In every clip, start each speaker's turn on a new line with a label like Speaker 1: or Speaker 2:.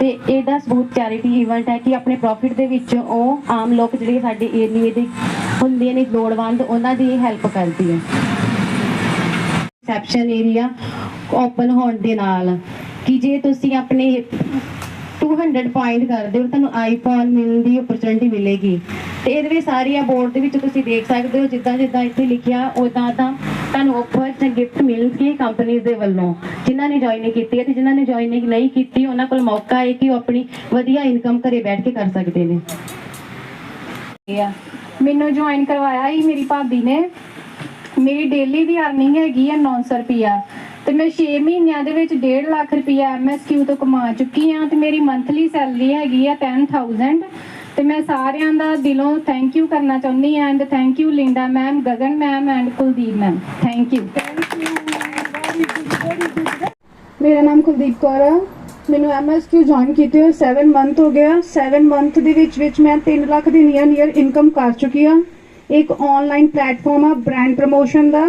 Speaker 1: ਤੇ ਇਹਦਾ ਸਬੂਤ ਚੈਰਿਟੀ ਇਵੈਂਟ ਹੈ ਕਿ ਆਪਣੇ ਪ੍ਰੋਫਿਟ ਦੇ ਵਿੱਚ ਉਹ ਆਮ ਲੋਕ ਜਿਹੜੇ ਸਾਡੇ ਏਰੀਏ ਦੇ ਹੁੰਦੇ ਨੇ ਲੋੜਵੰਦ, ਉਹਨਾਂ ਦੀ ਹੈਲਪ ਕਰਦੀ ਹੈ। ਰਿਸੈਪਸ਼ਨ ਏਰੀਆ ਓਪਨ ਹੋਣ ਦੇ ਨਾਲ ਕਿ ਜੇ ਤੁਸੀਂ ਆਪਣੇ 200 ਪੁਆਇੰਟ ਕਰਦੇ ਹੋ, ਤੁਹਾਨੂੰ ਆਈਫੋਨ ਮਿਲਣ ਦੀ ਓਪਰਚੁਨਿਟੀ ਮਿਲੇਗੀ। ਤੇ ਇਹਦੇ ਵਿੱਚ ਸਾਰੀਆਂ ਬੋਰਡ ਦੇ ਵਿੱਚ ਤੁਸੀਂ ਦੇਖ ਸਕਦੇ ਹੋ ਜਿੱਦਾਂ ਜਿੱਦਾਂ ਇੱਥੇ ਲਿਖਿਆ ਉਦਾਂ ਤਾਂ ਤੁਹਾਨੂੰ ਆਫਰ ਤੇ ਗਿਫਟ ਮਿਲਣਗੇ ਕੰਪਨੀ ਦੇ ਵੱਲੋਂ। ਜਿਨ੍ਹਾਂ ਨੇ ਜੁਆਇਨ ਕੀਤੀ ਹੈ ਤੇ ਜਿਨ੍ਹਾਂ ਨੇ ਜੁਆਇਨ ਨਹੀਂ ਕੀਤੀ, ਉਹਨਾਂ ਕੋਲ ਮੌਕਾ ਹੈ ਕਿ ਉਹ ਆਪਣੀ ਵਧੀਆ ਇਨਕਮ ਘਰੇ ਬੈਠ ਕੇ ਕਰ ਸਕਦੇ ਨੇ।
Speaker 2: ਮੈਨੂੰ ਜੁਆਇਨ ਕਰਵਾਇਆ ਹੀ ਮੇਰੀ ਭਾਬੀ ਨੇ। ਮੇਰੀ ਡੇਲੀ ਦੀ ਅਰਨਿੰਗ ਹੈਗੀ ਆ 900 ਰੁਪਿਆ ਤੇ ਮੈਂ 6 ਮਹੀਨਿਆਂ ਦੇ ਵਿੱਚ 1.5 ਲੱਖ ਰੁਪਿਆ ਐਮਐਸਕਿਊ ਤੋਂ ਕਮਾ ਚੁੱਕੀ ਆ ਤੇ ਮੇਰੀ ਮੰਥਲੀ ਸੈਲਰੀ ਹੈਗੀ ਆ 10000 ਤੇ ਮੈਂ ਸਾਰਿਆਂ ਦਾ ਦਿਲੋਂ ਥੈਂਕ ਯੂ ਕਰਨਾ ਚਾਹੁੰਦੀ ਹਾਂ and thank you Linda ma'am Gagan ma'am and Kuldeep ma'am thank you
Speaker 3: ਮੇਰਾ ਨਾਮ ਕੁਲਦੀਪ ਕੌਰ ਆ। ਮੈਨੂੰ ਐਮਐਸਕਿਊ ਜੁਆਇਨ ਕੀਤੇ ਹੋਏ 7 ਮੰਥ ਹੋ ਗਿਆ। 7 ਮੰਥ ਦੇ ਵਿੱਚ ਵਿੱਚ ਮੈਂ 3 ਲੱਖ ਦੀ ਨੀਅਰ ਨੀਅਰ ਇਨਕਮ ਕਰ ਚੁੱਕੀ ਆ ਇੱਕ ਆਨਲਾਈਨ ਪਲੇਟਫਾਰਮ ਆ ਬ੍ਰਾਂਡ ਪ੍ਰੋਮੋਸ਼ਨ ਦਾ।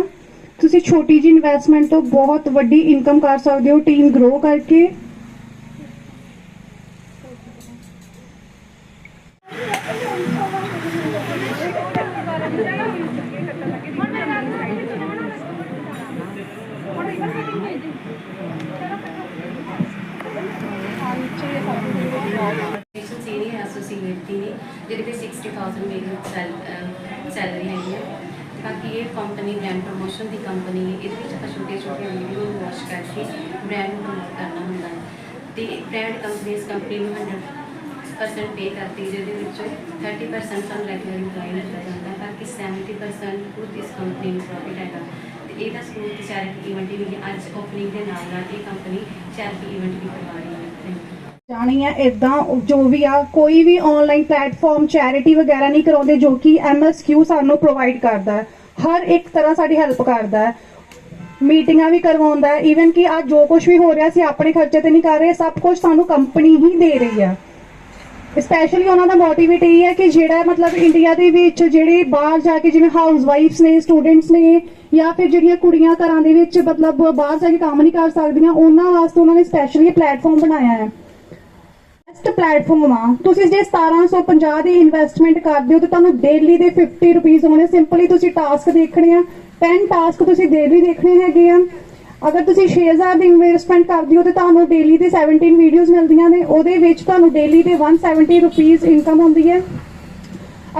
Speaker 3: ਤੁਸੀਂ ਛੋਟੀ ਜਿਹੀ ਇਨਵੈਸਟਮੈਂਟ ਤੋਂ ਬਹੁਤ ਵੱਡੀ ਇਨਕਮ ਕਰ ਸਕਦੇ ਹੋ ਟੀਮ ਗਰੋ ਕਰਕੇ।
Speaker 1: ਸੀਨੀਅਰ ਐਸੋਸੀਏਟ ਦੀ ਨੇ ਜਿਹਦੇ ਤੇ 60000 ਮੇਰੀ ਸੈਲਰੀ ਹੈਗੀ ਹੈ। ਬਾਕੀ ਇਹ ਕੰਪਨੀ ਬ੍ਰਾਂਡ ਪ੍ਰੋਮੋਸ਼ਨ ਦੀ ਕੰਪਨੀ ਹੈ ਇਹਦੇ ਵਿੱਚ ਆਪਾਂ ਛੋਟੇ ਛੋਟੇ ਵੀਡੀਓ ਨੂੰ ਵਾਚ ਕਰਕੇ ਬ੍ਰਾਂਡ ਨੂੰ ਪ੍ਰਮੋਟ ਕਰਨਾ ਹੁੰਦਾ ਹੈ। ਤੇ ਬ੍ਰਾਂਡ ਕੰਪਨੀ ਇਸ ਕੰਪਨੀ ਨੂੰ 100% ਪੇ ਕਰਦੀ ਹੈ, ਜਿਹਦੇ ਵਿੱਚੋਂ 30% ਸਾਨੂੰ ਰੈਗੂਲਰ ਇੰਪਲਾਈ ਦਿੱਤਾ ਜਾਂਦਾ ਬਾਕੀ 70% ਖੁਦ ਇਸ ਕੰਪਨੀ ਨੂੰ ਪ੍ਰੋਫਿਟ ਹੈਗਾ। ਤੇ ਇਹਦਾ ਸਬੂਤ ਚੈਰਿਟੀ ਇਵੈਂਟ ਵੀ ਅੱਜ ਓਪਨਿੰਗ ਦੇ ਨਾਲ ਨਾਲ ਇਹ ਕੰਪਨੀ ਚੈਰਿਟੀ ਇਵੈਂਟ ਵੀ ਕਰਵਾ ਰਹੀ ਹੈ।
Speaker 3: ਜਾਣੀ ਹੈ ਇਦਾਂ ਜੋ ਵੀ ਆ, ਕੋਈ ਵੀ ਆਨਲਾਈਨ ਪਲੇਟਫਾਰਮ ਚੈਰਿਟੀ ਵਗੈਰਾ ਨਹੀਂ ਕਰਾਉਂਦੇ ਜੋ ਕਿ ਐਮਐਸਕਿਊ ਸਾਨੂੰ ਪ੍ਰੋਵਾਈਡ ਕਰਦਾ ਹੈ। ਹਰ ਇੱਕ ਤਰ੍ਹਾਂ ਸਾਡੀ ਹੈਲਪ ਕਰਦਾ ਹੈ। ਮੀਟਿੰਗਾਂ ਵੀ ਕਰਵਾਉਂਦਾ ਹੈ। ਈਵਨ ਕਿ ਅੱਜ ਜੋ ਕੁਝ ਵੀ ਹੋ ਰਿਹਾ ਸੀ, ਆਪਣੇ ਖਰਚੇ ਤੇ ਨਹੀਂ ਕਰ ਰਹੇ, ਸਭ ਕੁਝ ਸਾਨੂੰ ਕੰਪਨੀ ਹੀ ਦੇ ਰਹੀ ਹੈ। ਸਪੈਸ਼ਲੀ ਉਹਨਾਂ ਦਾ ਮੋਟੀਵੇਟ ਇਹ ਹੈ ਕਿ ਜਿਹੜਾ ਮਤਲਬ ਇੰਡੀਆ ਦੇ ਵਿੱਚ ਜਿਹੜੇ ਬਾਹਰ ਜਾ ਕੇ ਜਿਵੇਂ ਹਾਊਸ ਵਾਈਫਸ ਨੇ ਸਟੂਡੈਂਟਸ ਨੇ ਜਾਂ ਫਿਰ ਜਿਹੜੀਆਂ ਕੁੜੀਆਂ ਘਰਾਂ ਦੇ ਵਿੱਚ ਮਤਲਬ ਬਾਹਰ ਜਾ ਕੇ ਕੰਮ ਨਹੀਂ ਕਰ ਸਕਦੀਆਂ, ਉਹਨਾਂ ਵਾਸਤੇ ਉਹਨਾਂ ਨੇ ਸਪੈਸ਼ਲੀ ਪਲੇਟਫਾਰਮ ਬਣਾਇਆ ਹੈ। ਬੈਸਟ ਪਲੇਟਫਾਰਮ ਆ। ਤੁਸੀਂ ਜੇ 1750 ਦੀ ਇਨਵੈਸਟਮੈਂਟ ਕਰਦੇ ਹੋ ਤਾਂ ਤੁਹਾਨੂੰ ਡੇਲੀ ਦੇ 50 ਰੁਪਏ ਹੋਣੇ। ਸਿੰਪਲੀ ਤੁਸੀਂ ਟਾਸਕ ਦੇਖਣੇ ਆ। 10 ਟਾਸਕ ਤੁਸੀਂ ਡੇਲੀ ਦੇਖਣੇ ਹੈਗੇ ਆ। ਅਗਰ ਤੁਸੀਂ 6000 ਦੀ ਇਨਵੈਸਟਮੈਂਟ ਕਰਦੇ ਹੋ ਤਾਂ ਤੁਹਾਨੂੰ ਡੇਲੀ ਦੇ 17 ਵੀਡੀਓਜ਼ ਮਿਲਦੀਆਂ ਨੇ। ਉਹਦੇ ਵਿੱਚ ਤੁਹਾਨੂੰ ਡੇਲੀ ਦੇ 170 ਰੁਪਏ ਇਨਕਮ ਹੁੰਦੀ ਹੈ।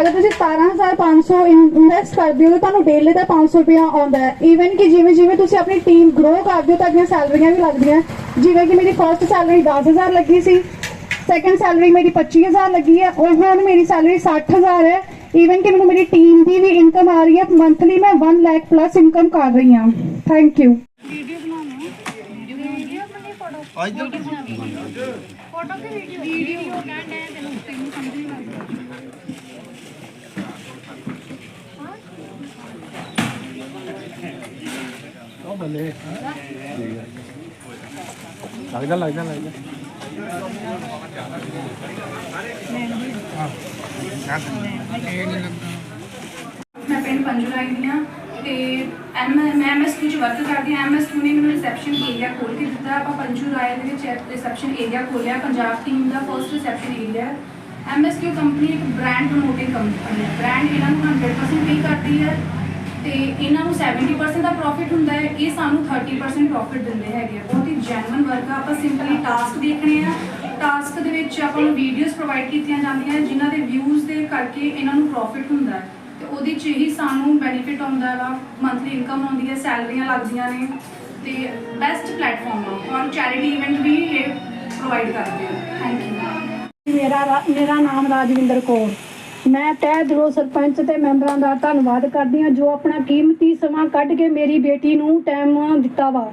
Speaker 3: ਅਗਰ ਤੁਸੀਂ 17500 ਇਨਵੈਸਟ ਕਰਦੇ ਹੋ ਤਾਂ ਤੁਹਾਨੂੰ ਡੇਲੀ ਦਾ 500 ਰੁਪਇਆ ਆਉਂਦਾ ਹੈ। ਈਵਨ ਕਿ ਜਿਵੇਂ ਜਿਵੇਂ ਤੁਸੀਂ ਆਪਣੀ ਟੀਮ ਗਰੋ ਕਰਦੇ ਹੋ ਤਾਂ ਅੱਗੇ ਸੈਲਰੀਆਂ ਵੀ ਲੱਗਦੀਆਂ। ਜਿਵੇਂ ਕਿ ਮੇਰੀ ਫਰਸਟ ਸੈਲਰੀ 10000 ਲੱਗੀ ਸੀ। ਸੈਕੰਡ ਸੈਲਰੀ ਮੇਰੀ 25000 ਲੱਗੀ ਹੈ ਉਹ ਹੁਣ ਮੇਰੀ ਸੈਲਰੀ 60000 ਹੈ ਈਵਨ ਕਿ ਮੈਨੂੰ ਮੇਰੀ ਟੀਮ ਦੀ ਵੀ ਇਨਕਮ ਆ ਰਹੀ ਹੈ ਮੰਥਲੀ ਮੈਂ 1 ਲੱਖ ਪਲੱਸ ਇਨਕਮ ਕਰ ਰਹੀ ਹਾਂ ਥੈਂਕ ਯੂ
Speaker 4: ਲੱਗਦਾ ਲੱਗਦਾ ਲੱਗਦਾ
Speaker 5: ਮੈਂ ਪਿੰਡ ਪੰਜੂਰਾਈ ਦੀ ਹਾਂ ਤੇ ਐਮ ਮੈਂ ਐਮਐਸਕਿਊ ਚ ਵਰਕ ਕਰਦੀ ਹਾਂ। ਐਮਐਸਕਿਊ ਨੇ ਮੈਨੂੰ ਰਿਸੈਪਸ਼ਨ ਏਰੀਆ ਖੋਲ ਕੇ ਦਿੱਤਾ। ਆਪਾਂ ਪੰਜੂਰਾਈ ਦੇ ਵਿੱਚ ਰਿਸੈਪਸ਼ਨ ਏਰੀਆ ਖੋਲਿਆ ਪੰਜਾਬ ਟੀਮ ਦਾ first reception area MSQ company ਇੱਕ ਬ੍ਰਾਂਡ ਪ੍ਰਮੋਟਿੰਗ ਕੰਪਨੀ ਹੈ। ਬ੍ਰਾਂਡ ਇਹਨਾਂ ਨੂੰ 100% ਪੇ ਕਰਦੀ ਹੈ। ਤੇ ਇਹਨਾਂ ਨੂੰ 70% ਦਾ ਪ੍ਰੋਫਿਟ ਹੁੰਦਾ ਹੈ, ਇਹ ਸਾਨੂੰ 30% ਪ੍ਰੋਫਿਟ ਦਿੰਦੇ ਹੈਗੇ ਆ। ਬਹੁਤ ਹੀ ਜੈਨੂਇਨ ਵਰਕ ਆ, ਆਪਾਂ ਸਿੰਪਲੀ ਟਾਸਕ ਦੇਖਣੇ ਆ। ਟਾਸਕ ਦੇ ਵਿੱਚ ਆਪਾਂ ਨੂੰ ਵੀਡੀਓਜ਼ ਪ੍ਰੋਵਾਈਡ ਕੀਤੀਆਂ ਜਾਂਦੀਆਂ, ਜਿਨ੍ਹਾਂ ਦੇ ਵਿਊਜ਼ ਦੇ ਕਰਕੇ ਇਹਨਾਂ ਨੂੰ ਪ੍ਰੋਫਿਟ ਹੁੰਦਾ ਹੈ। ਤੇ ਉਹਦੇ 'ਚ ਹੀ ਸਾਨੂੰ ਬੈਨੀਫਿਟ ਆਉਂਦਾ ਵਾ ਮੰਥਲੀ ਇਨਕਮ ਆਉਂਦੀ ਹੈ ਸੈਲਰੀਆਂ ਲੱਗਦੀਆਂ ਨੇ। ਤੇ ਬੈਸਟ ਪਲੇਟਫਾਰਮ ਆ, ਔਰ ਚੈਰਿਟੀ ਇਵੈਂਟ ਵੀ ਇਹ ਪ੍ਰੋਵਾਈਡ ਕਰਦੇ ਆ। ਥੈਂਕ ਯੂ
Speaker 2: ਮੇਰਾ ਰਾ- ਮੇਰਾ ਨਾਮ ਰਾਜਵਿੰਦਰ ਕੌਰ। ਮੈਂ ਤਹਿ ਦਿਲੋਂ ਸਰਪੰਚ ਤੇ ਮੈਂਬਰਾਂ ਦਾ ਧੰਨਵਾਦ ਕਰਦੀ ਹਾਂ, ਜੋ ਆਪਣਾ ਕੀਮਤੀ ਸਮਾਂ ਕੱਢ ਕੇ ਮੇਰੀ ਬੇਟੀ ਨੂੰ ਟਾਈਮ ਦਿੱਤਾ ਵਾ।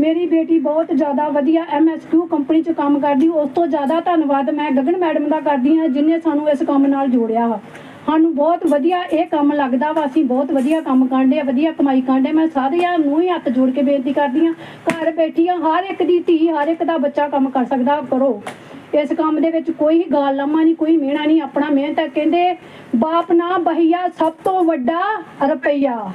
Speaker 2: ਮੇਰੀ ਬੇਟੀ ਬਹੁਤ ਜ਼ਿਆਦਾ ਵਧੀਆ ਐਮਐਸਕਿਊ ਕੰਪਨੀ 'ਚ ਕੰਮ ਕਰਦੀ, ਉਸ ਤੋਂ ਜ਼ਿਆਦਾ ਧੰਨਵਾਦ ਮੈਂ ਗਗਨ ਮੈਡਮ ਦਾ ਕਰਦੀ ਹਾਂ, ਜਿਨੇ ਸਾਨੂੰ ਇਸ ਕੰਮ ਨਾਲ ਜੋੜਿਆ ਵਾ। ਸਾਨੂੰ ਬਹੁਤ ਵਧੀਆ ਇਹ ਕੰਮ ਲੱਗਦਾ ਵਾ, ਅਸੀਂ ਬਹੁਤ ਵਧੀਆ ਕੰਮ ਕਾਂਡੇ ਆ, ਵਧੀਆ ਕਮਾਈ ਕਾਂਡੇ ਮੈਂ ਸਾਰਿਆਂ ਨੂੰ ਹੀ ਹੱਥ ਜੋੜ ਕੇ ਬੇਨਤੀ ਕਰਦੀ ਹਾਂ, ਘਰ ਬੈਠੀ ਆ ਹਰ ਇੱਕ ਦੀ ਧੀ, ਹਰ ਇੱਕ ਦਾ ਬੱਚਾ ਕੰਮ ਕਰ ਸਕਦਾ, ਕਰੋ। ਇਸ ਕੰਮ ਦੇ ਵਿੱਚ ਕੋਈ ਗਾਲ ਲੰਮਾ ਨਹੀਂ, ਕੋਈ ਮਿਹਣਾ ਨਹੀਂ, ਆਪਣਾ ਮਿਹਨਤ ਕਹਿੰਦੇ, ਬਾਪ ਨਾ ਬਹੀਆ ਸਭ ਤੋਂ ਵੱਡਾ ਰੁਪਈਆ।